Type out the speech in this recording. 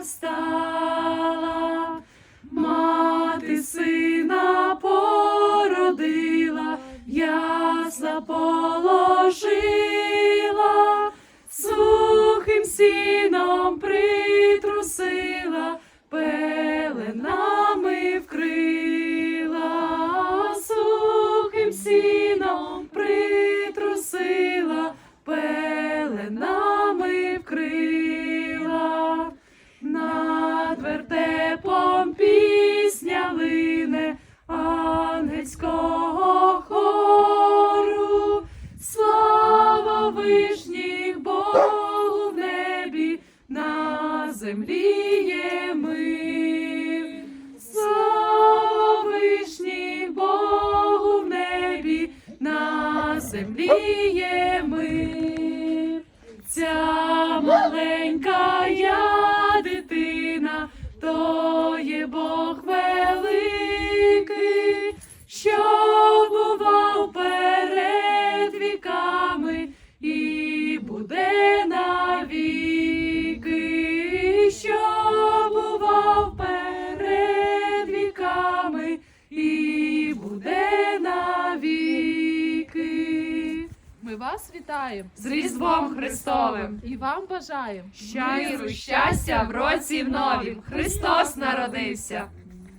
встала, мати сина породила, ясла пола. Слава вишніх Богу в небі, на землі є мир. Слава вишніх Богу в небі, на землі є мир. Ця маленька я дитина, то є Бог вас вітаємо З Різдвом Христовим! і вам бажаємо щастя, щастя в році в новім! Христос народився!